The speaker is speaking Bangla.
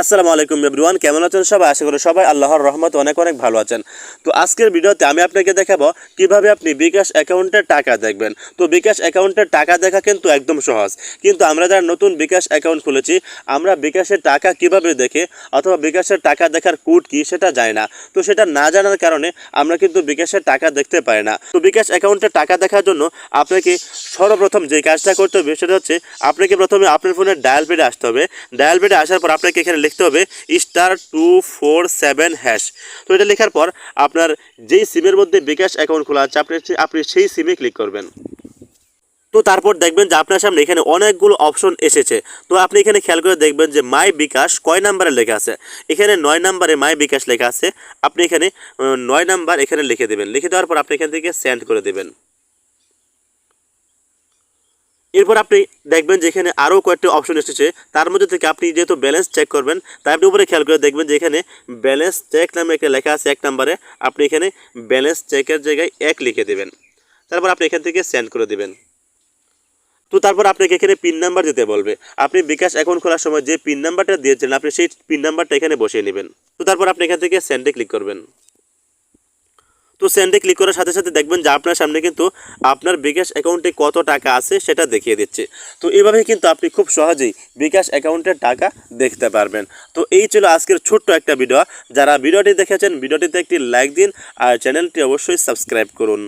আসসালামু আলাইকুম এভরিওয়ান, কেমন আছেন সবাই? আশা করি সবাই আল্লাহর রহমত অনেক অনেক ভালো আছেন। তো আজকের ভিডিওতে আমি আপনাকে দেখাবো কীভাবে আপনি বিকাশ অ্যাকাউন্টের টাকা দেখবেন। তো বিকাশ অ্যাকাউন্টের টাকা দেখা কিন্তু একদম সহজ। কিন্তু আমরা যারা নতুন বিকাশ অ্যাকাউন্ট খুলেছি, আমরা বিকাশের টাকা কীভাবে দেখে অথবা বিকাশের টাকা দেখার কোড কি সেটা জানি না। তো সেটা না জানার কারণে আমরা কিন্তু বিকাশের টাকা দেখতে পাই না। তো বিকাশ অ্যাকাউন্টের টাকা দেখার জন্য আপনাকে সর্বপ্রথম যে কাজটা করতে হবে সেটা হচ্ছে, আপনাকে প্রথমে আপনার ফোনের ডায়াল পেডে আসতে হবে। ডায়াল পেডে আসার পর আপনাকে এখানে লিখতে হবে star two four seven hash তো এটা লেখার পর আপনার যেই সিমের মধ্যে বিকাশ অ্যাকাউন্ট খোলা আছে, আপনি আপনি সেই সিমে ক্লিক করবেন। তো তারপর দেখবেন যে আপনার সামনে এখানে অনেকগুলো অপশন এসেছে। তো আপনি এখানে খেয়াল করে দেখবেন যে মাই বিকাশ কয় নাম্বারে লেখা আছে? এখানে নয় নাম্বারে মাই বিকাশ লেখা আছে। আপনি এখানে নয় নাম্বার এখানে লিখে দেবেন। লিখে দেওয়ার পর আপনি এখান থেকে সেন্ড করে দেবেন। এরপর আপনি দেখবেন যে এখানে আরও কয়েকটি অপশন এসেছে। তার মধ্যে থেকে আপনি যেহেতু ব্যালেন্স চেক করবেন, তাই আপনি উপরে খেয়াল করে দেখবেন যে এখানে ব্যালেন্স চেক নামে একটা লেখা আছে এক নাম্বারে। আপনি এখানে ব্যালেন্স চেকের জায়গায় এক লিখে দেবেন। তারপর আপনি এখান থেকে সেন্ড করে দেবেন। তো তারপর আপনাকে এখানে পিন নাম্বার দিতে বলবে। আপনি বিকাশ অ্যাকাউন্ট খোলার সময় যে পিন নাম্বারটা দিয়েছেন আপনি সেই পিন নাম্বারটা এখানে বসিয়ে নেবেন। তো তারপর আপনি এখান থেকে সেন্ডে ক্লিক করবেন। তো সেন্ডে ক্লিক করার সাথে সাথে দেখবেন যে আপনার সামনে কিন্তু আপনার বিকাশ অ্যাকাউন্টে কত টাকা আছে সেটা দেখিয়ে দিচ্ছে। তো এইভাবে কিন্তু আপনি খুব সহজেই বিকাশ অ্যাকাউন্টের টাকা দেখতে পারবেন। তো এই ছিল আজকের ছোট্ট একটা ভিডিও যারা ভিডিওটি দেখেছেন ভিডিওটিতে একটি লাইক দিন আর চ্যানেলটি অবশ্যই সাবস্ক্রাইব করুন।